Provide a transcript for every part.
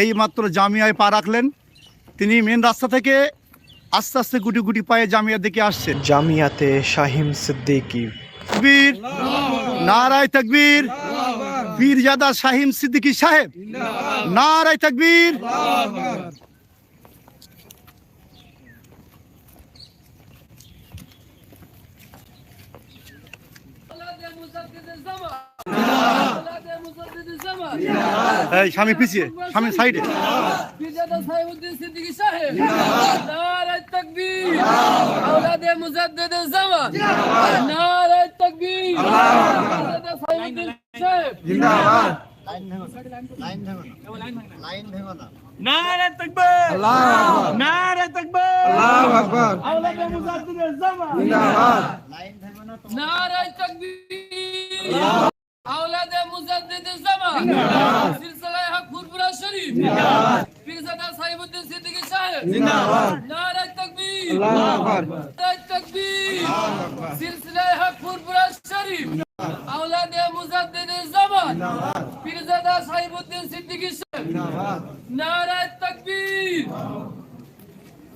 এই মাত্র জামিয়ায় পা রাখলেন। তিনি মেন রাস্তা থেকে আস্তে আস্তে গুটি গুটি পায়ে জামিয়ার দিকে আসছেন। জামিয়াতে শাহিম সিদ্দিকী। বীর নারায় তকবীর পীরজাদা শাহিম সিদ্দিকী সাহেব নারায় তকবীর এই স্বামী পিছিয়ে স্বামী সাইডে। বিজেতা সাহেবউদ্দিন সিদ্দিকী সাহেব নারায় তাকবীর। আওলাদে মুজাদ্দিদ জামান নারায় তাকবীর বিজেতা সাহেবউদ্দিন সাহেব জিন্দাবাদ। নারে তকবীর। আল্লাহু আওলাদ মুজাদ্দিদের জামা সিলসিলায় হক ফুরফুরা শরীফ। জিন্দাবাদ। পীরজাদা সাহিবুদ্দিন সিদ্দিকী সাহেব। জিন্দাবাদ। নারা তাকবীর। আল্লাহু আকবার। নারা তাকবীর। সিলসিলায় হক ফুরফুরা শরীফ। আওলাদে মুজাদ্দিদের জামা জিন্দাবাদ। পীরজাদা সাহিবুদ্দিন সিদ্দিকী সাহেব। জিন্দাবাদ। নারা তাকবীর।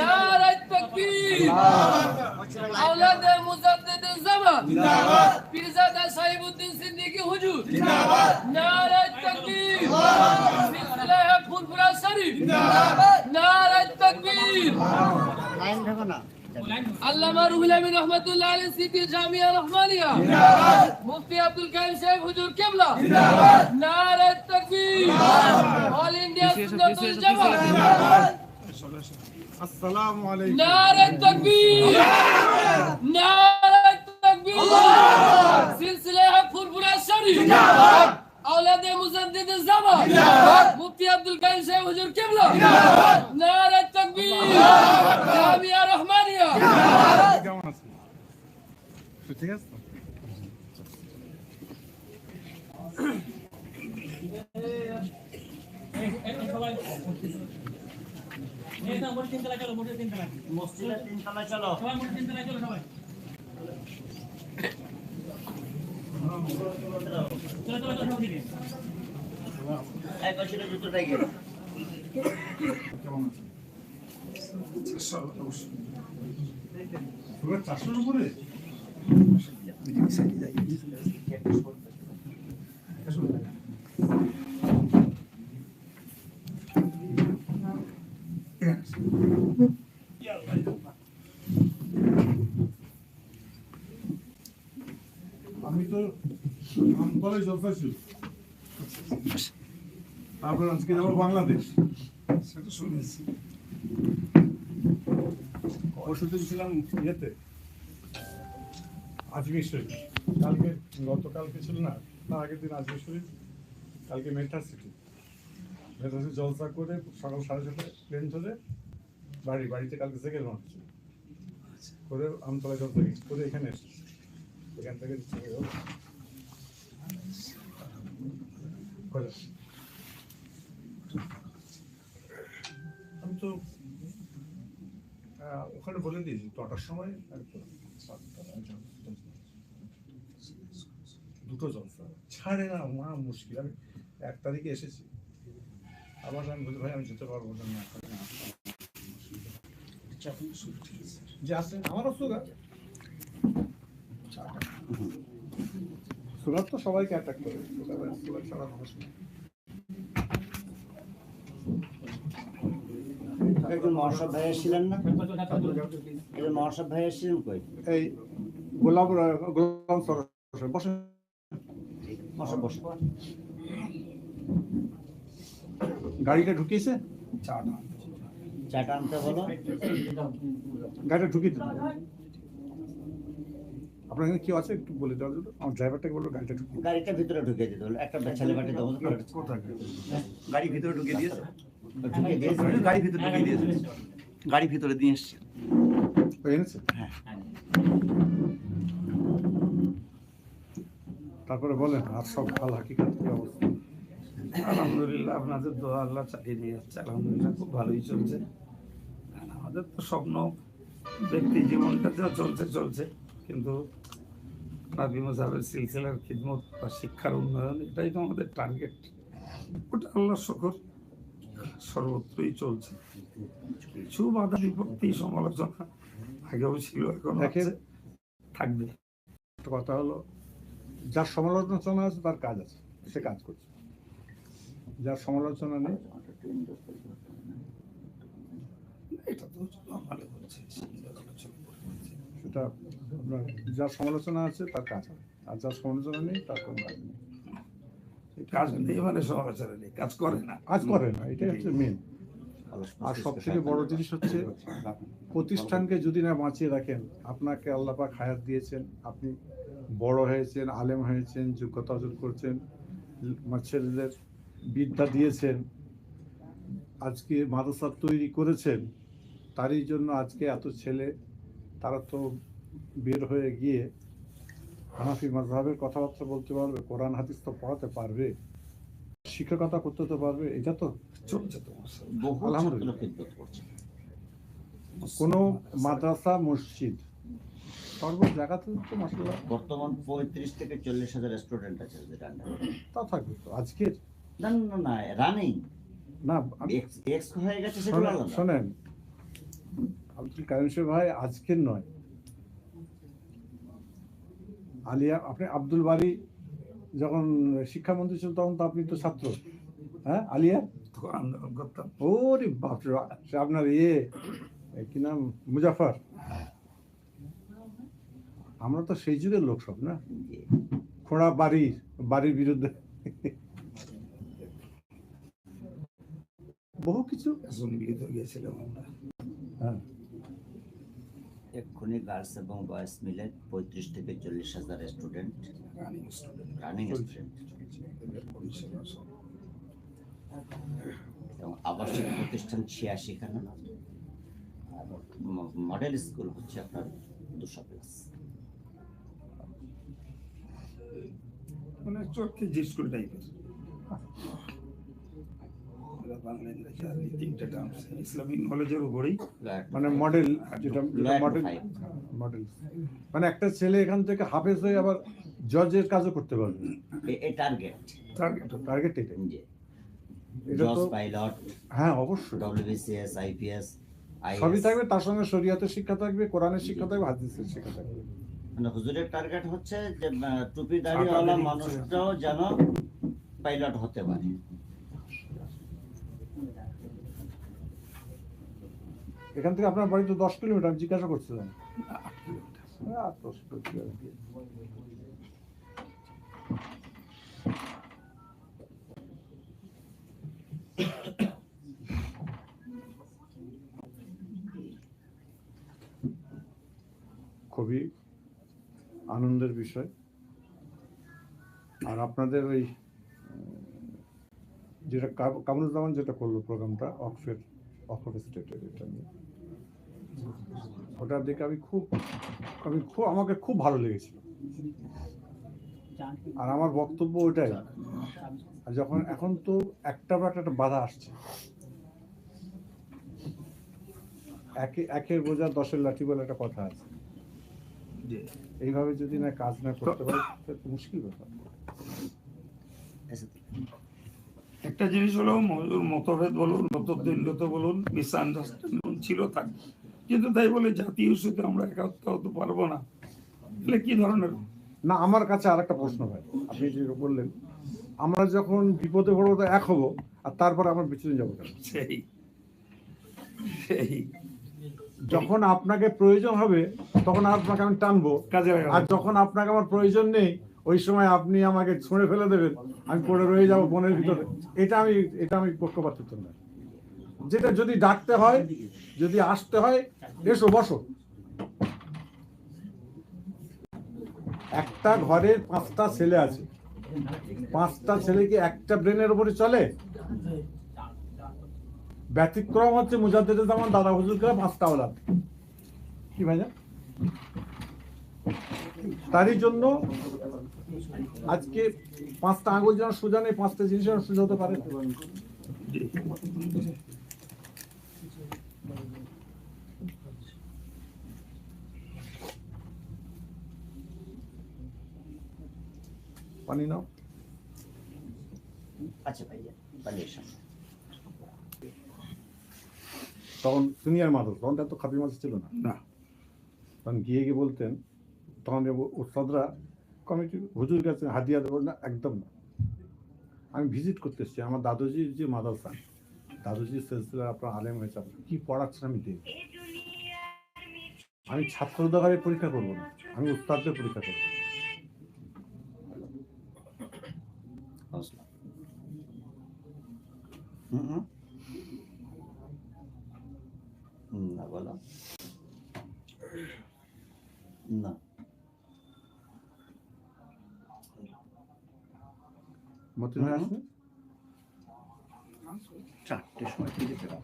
নারায় তাকবীর আওলাদ মুজাদ্দিদুস জামান জিন্দাবাদ পিরজাদা সাহিবউদ্দিন সিদ্দিকী হুজুর জিন্দাবাদ নারায় তাকবীর সিলসিলাহ ফুরফুরা শরীফ জিন্দাবাদ নারায় তাকবীর আল্লামা রুহুল আমিন রহমাতুল্লাহ আলাইহি সিটি জামিয়া রহমানিয়া। জিন্দাবাদ। মুফতি আব্দুল কাইম সাহেব হুজুর কিবলা। জিন্দাবাদ। নারায়ে তাকবীর। All India Sunnatul Jamaat. জিন্দাবাদ আসসালামু নারে তকবীর। নারে তকবীর। সিলসিলা হক ফুরফুরা শরীফ। জিন্দাবাদ। আওলাদে মুজাদ্দিদ জামান জিন্দাবাদ। মুফতি আব্দুল কাইম সাহেব হুজুর কিবলা। জিন্দাবাদ। নারে তকবীর জামিয়া রহমানিয়া জিন্দাবাদ ঠিক আছে? মসজিদের তিন তলায় চলো সবাই মোটে তিন তলায় চলো সবাই চলো চলো চলো সবাই এক বছরের জুতোটাই গেল উপরে? আমি তো আমতলায় জলসা ছিল তারপর আজকে যাব বাংলাদেশ। সেটা শুনেছি। পরশু দিন ছিলাম ইয়েতে। আজমির শরীফ। কালকে গতকালকে ছিল না তার আগের দিন আজমির শরীফ। কালকে মেট্রা সিটি মেট্রা সিটি জলসা করে সকাল সাড়ে ছটায় প্লেন ধরে বাড়ি বাড়িতে কালকে সেকেন্ড মার্চ করে আমতলায় জলসা গেছি করে এখানে এসেছি। এখান থেকে? আমি তো ওখানে বলে দিয়েছি নটার সময় আটটা, দুটো জলসা ছাড়ে না মা মুশকিল আমি এক তারিখে এসেছি আবার আমি বলি ভাই আমি যেতে পারব না যে আমারও সুগার সুগার তো সবাইকে অ্যাটাক করে সুগার ছাড়া মানুষ একজন মহাসব ভাই এসেছিলেন না? একজন মহাসব ভাই এসেছিলেন কই? এই গোলাপ গোলাম সরকার বসে মহাসব বসে গাড়িটা ঢুকিয়েছে? চাটা আনতে। বলো। গাড়িটা ঢুকিয়ে আপনার এখানে কেউ আছে? একটু বলে দেওয়ার জন্য। আমার ড্রাইভারটাকে বলব গাড়িটা ঢুকিয়ে গাড়িটা ভিতরে ঢুকে দিতে হলো একটা ছেলে বাটি দেবো কোথায় গাড়ি ভিতরে ঢুকিয়ে ঢুকে দিয়েছে? গাড়ি ভিতরে ঢুকিয়ে দিয়েছে। গাড়ি ভিতরে দিয়ে এসছে। এনেছে? তারপরে বলেন আর সব হাল হাকিকাত কি অবস্থা? আলহামদুলিল্লাহ আপনাদের দোয়া আল্লাহ চালিয়ে নিয়ে যাচ্ছে। আলহামদুলিল্লাহ খুব ভালোই চলছে। আমাদের তো স্বপ্ন ব্যক্তি জীবনটা যা চলছে চলছে। কিন্তু নাবি মজাবের সিলসিলার খিদমত বা শিক্ষার উন্নয়ন এটাই তো আমাদের টার্গেট ওটা আল্লাহ শকর। সর্বত্রই চলছে। কিছু বাধা বিপত্তি সমালোচনা আগেও ছিল এখন থাকবে। কথা হলো যার সমালোচনা আছে তার কাজ আছে সে কাজ করছে। যার সমালোচনা নেই এটা তো। সেটা যার সমালোচনা আছে তার কাজ হবে আর যার সমালোচনা নেই তার কোনো কাজ নেই। কাজ নেই মানে সমালোচনা নেই কাজ করে না। কাজ করে না এটাই হচ্ছে মেন আর সব থেকে বড় জিনিস হচ্ছে প্রতিষ্ঠানকে যদি না বাঁচিয়ে রাখেন আপনাকে আল্লাহ পাক হায়াত দিয়েছেন আপনি বড় হয়েছেন আলেম হয়েছেন যোগ্যতা অর্জন করছেন ছেলেদের বিদ্যা দিয়েছেন আজকে মাদ্রাসা তৈরি করেছেন তারই জন্য আজকে এত ছেলে তারা তো বের হয়ে গিয়ে হানাফি মাজহাবের কথাবার্তা বলতে পারবে কোরআন হাদিস তো পড়াতে পারবে শিক্ষকতা করতে তো পারবে এটা তো চলছে করছে। কোনো মাদ্রাসা মসজিদ সর্ব জায়গাতে তো মাসাল্লাহ বর্তমান পঁয়ত্রিশ থেকে চল্লিশ হাজার স্টুডেন্ট আছে তা থাকবে তো আজকের? না না, না রানিং না এক্স হয়ে গেছে শোনেন আব্দুল কারিম ভাই আজকের নয়। আলিয়া আপনি আব্দুল বাড়ি যখন শিক্ষামন্ত্রী ছিল তখন তো আপনি তো ছাত্র। হ্যাঁ আলিয়া? করতাম ওরে বাপ সে আপনার ইয়ে এ কি নাম? মুজাফর আমরা তো সেই যুগের লোক সব না। খোঁড়া বাড়ির বাড়ির বিরুদ্ধে। বহু কিছু। গিয়েছিলাম আমরা। হ্যাঁ। এক্ষুনি গার্লস এবং বয়েজ মিলে পঁয়ত্রিশ থেকে চল্লিশ হাজার স্টুডেন্ট রানিং স্টুডেন্ট এবং আবাসিক প্রতিষ্ঠান ছিয়াশিখানা আর ম- মডেল স্কুল হচ্ছে আপনার দুশো প্লাস মানে চোখে যে স্কুল টাইপের বাংলা ইংরেজি আর এই তিনটে টার্মস ইসলামিক নলেজের উপরেই মানে মডেল যেটা মডেল মডেল মানে একটা ছেলে এখান থেকে হাফেজ হয়ে আবার জজের কাজও করতে পারবে। টার্গেট টার্গেট টার্গেট এটা জজ পাইলট হ্যাঁ অবশ্যই। ডব্লিউবিসিএস আইপিএস সবই থাকবে তার সঙ্গে শরীয়তের শিক্ষা থাকবে কোরআনের শিক্ষা থাকবে হাদিসের শিক্ষা থাকবে। মানে হুজুরের টার্গেট হচ্ছে যে টুপি দাড়িওয়ালা মানুষটাও যেন পাইলট হতে পারে। এখান থেকে আপনার বাড়ি তো দশ কিলোমিটার, আমি জিজ্ঞাসা করছিলাম। খুবই আনন্দের বিষয় আর আপনাদের ওই, যেটা কাম- কামরুজ্জামান যেটা করল প্রোগ্রামটা, অক্সফোর্ড অক্সফোর্ড স্টেটের এটা নিয়ে ওটার দেখে আমি খুব আমি খুব আমাকে খুব ভালো লেগেছিল। আর আমার বক্তব্য ওটাই আর যখন এখন তো একটা বা একটা বাধা আসছে। একে একের বোঝা দশের লাঠি বলে একটা কথা আছে। এইভাবে যদি না কাজ না করতে পারে তো মুশকিল ব্যাপার। একটা জিনিস হলো মজুর মতভেদ বলুন মতদণ্ডিত বলুন মিসআন্ডারস্ট্যান্ডিং ছিল থাকবে। কিন্তু তাই বলে জাতীয় ইস্যুতে আমরা একাত্ম হতে পারব না। তাহলে কি ধরনের? না আমার কাছে আর একটা প্রশ্ন ভাই আপনি যেটা বললেন আমরা যখন বিপদে পড়ব তো এক হব আর তারপর আমরা পিছনে যাব কেন? সেই সেই। যখন আপনাকে প্রয়োজন হবে তখন আপনাকে আমি টানবো। কাজে আর যখন আপনাকে আমার প্রয়োজন নেই ওই সময় আপনি আমাকে ছুঁড়ে ফেলে দেবেন আমি পড়ে রয়ে যাব বনের ভিতরে। এটা আমি এটা আমি পক্ষপাতিত্ব না যেটা যদি ডাকতে হয়, যদি আসতে হয়, এসো, বসো। একটা ঘরের পাঁচটা ছেলে আছে। পাঁচটা ছেলে কি একটা ব্রেনের উপরে চলে? ব্যতিক্রম হচ্ছে মুজাদ্দেদের জামান দাদা হুজুরকে পাঁচটা ওলাদ। কি ভাইয়া তারই জন্য আজকে পাঁচটা আঙুল যেন সোজা নেই, পাঁচটা জিনিস যেন সোজা হতে পারে। পানি নাও। আচ্ছা ভাইয়া সামনে তখন তুমি আর মাদক তখন তো খাপি মাছ ছিল না। না। তখন গিয়ে গিয়ে বলতেন তখন যে উস্তাদরা কমিটি হুজুর কাছে হাদিয়া দেবো না একদম না। আমি ভিজিট করতে এসেছি আমার দাদুজির যে মাদ্রাসা দাদুজির সিলসিলার আপনার আলেম হয়েছে আপনি কি পড়াচ্ছেন আমি দেখি আমি ছাত্র উদ্যোগারে পরীক্ষা করব না আমি উস্তাদদের পরীক্ষা করব। না বলো না মতিন আসবে চারটের সময় ফিরে পেলাম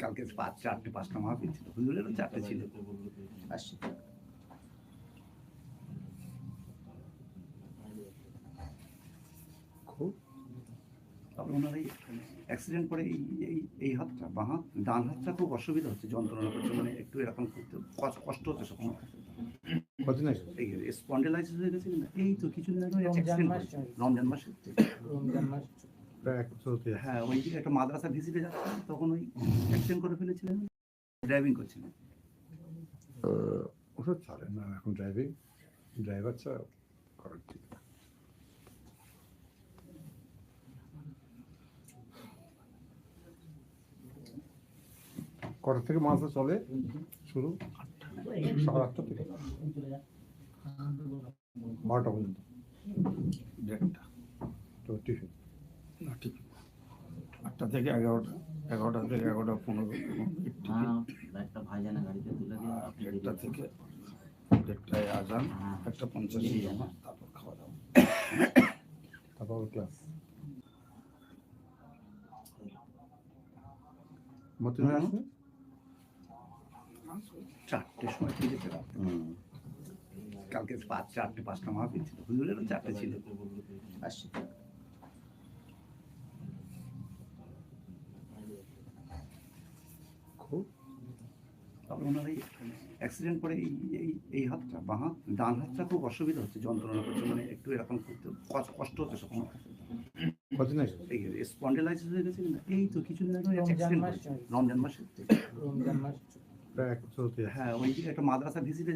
কালকে পাঁচ চারটে পাঁচটা মাহফিল ছিল হুজুরেরও চারটে ছিল আসছি খুব তবে ওনার এই অ্যাক্সিডেন্ট করে এই এই এই হাতটা বাঁ হাত ডান হাতটা খুব অসুবিধা হচ্ছে যন্ত্রণা করছে মানে একটু এরকম করতে কষ্ট- কষ্ট হচ্ছে সব সময় মতিন আসবে এই স্পন্ডেলাইসিস হয়ে গেছে না এই তো কিছুদিন আগে অ্যাক্সিডেন্ট করেছে রমজান মাসে হতে যাচ্ছে। হ্যাঁ ওই যে একটা মাদ্রাসা ভিজিটে যাচ্ছে তখন ওই অ্যাক্সিডেন্ট করে ফেলেছিলেন। ড্রাইভিং করছিলেন। ওসব চলে না এখন ড্রাইভিং ড্রাইভার ছাড়া করার ঠিক না। কটা থেকে মাছটা চলে? শুরু? সকাল আটটা থেকে। বারোটা পর্যন্ত। দেড়টা। তো টিফিন? না ঠিক আটটা থেকে এগারোটা এগারোটা থেকে এগারোটা পনেরো। একটা ভাইজানা গাড়িতে তুলে আপনি দেড়টা থেকে দেড়টায় আজান একটা পঞ্চাশে জমা তারপর খাওয়া দাওয়া। তারপর ক্লাস। মতিন হয়ে আসবে চারটের সময় ফিরে পেলাম কালকে পাঁচ চারটে পাঁচটা মাহফিল ছিল হুজুরেরও চারটে ছিল। আসছি খুব তবে ওনার এই অ্যাক্সিডেন্ট করে এই এই এই হাতটা বাঁ হাত ডান হাতটা খুব অসুবিধা হচ্ছে যন্ত্রণা করছে মানে একটু এরকম করতে কষ্ট- কষ্ট হচ্ছে সব মতিন স্পন্ডেলাইসিস হয়ে গেছে না এই তো কিছুদিন আগে অ্যাক্সিডেন্ট করেছে রমজান মাসে প্রায় এক বছর হতে হ্যাঁ ওই যে একটা মাদ্রাসা ভিজিটে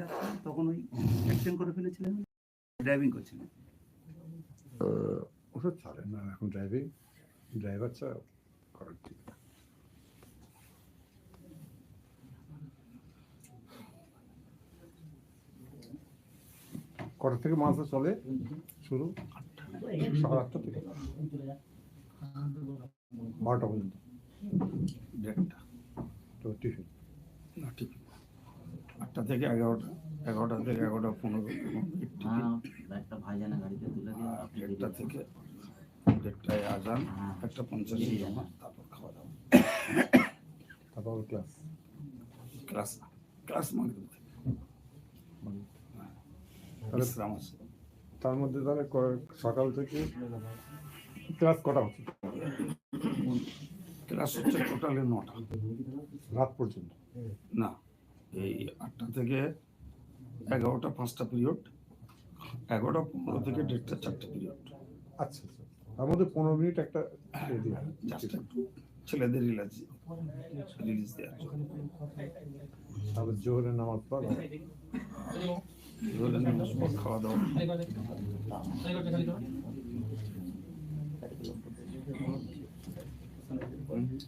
তখন ওই অ্যাক্সিডেন্ট করে ফেলেছিলেন। ড্রাইভিং করছিলেন। ওসব চলে না এখন ড্রাইভিং ড্রাইভার ছাড়া করার ঠিক না। কটা থেকে মাছটা চলে? শুরু? সকাল আটটা থেকে। বারোটা পর্যন্ত। দেড়টা। তো টিফিন। আটটা থেকে এগারোটা এগারোটা থেকে এগারোটা পনেরো টিফিন একটা ভাইজানা গাড়িতে তুলে আর দেড়টা থেকে দেড়টায় আজান একটা পঞ্চাশে জমা তারপর খাওয়া দাওয়া। তারপর ক্লাস ক্লাস ক্লাস মানে আছে। তার মধ্যে তাহলে সকাল থেকে ক্লাস কটা হচ্ছে? ক্লাস হচ্ছে টোটালি নটা। রাত পর্যন্ত? না এই আটটা থেকে এগারোটা পাঁচটা পিরিয়ড এগারোটা পনেরো থেকে দেড়টা চারটে পিরিয়ড আচ্ছা আচ্ছা। তার মধ্যে পনেরো মিনিট একটা ছেলেদের রিলাক্স রিলিজ দেওয়ার জন্য। তারপর জোহরের নামাজ পড়। এবারে নামাজ পড়, খাওয়া দাওয়া। ডবল খরচ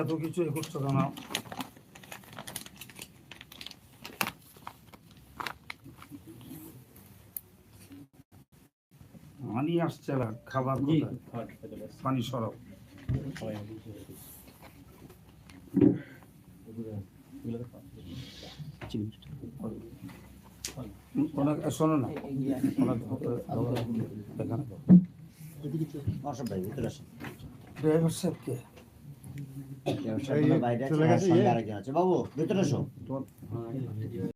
এত কিছু এ করছ কেন? পানি আসছে না খাবার পানি ওনাকে শোনো না। ড্রাইভার বাইরে আছে গেছে। সঙ্গে ইয়ে? আরেকজন আছে। বাবু ভেতরে এসো।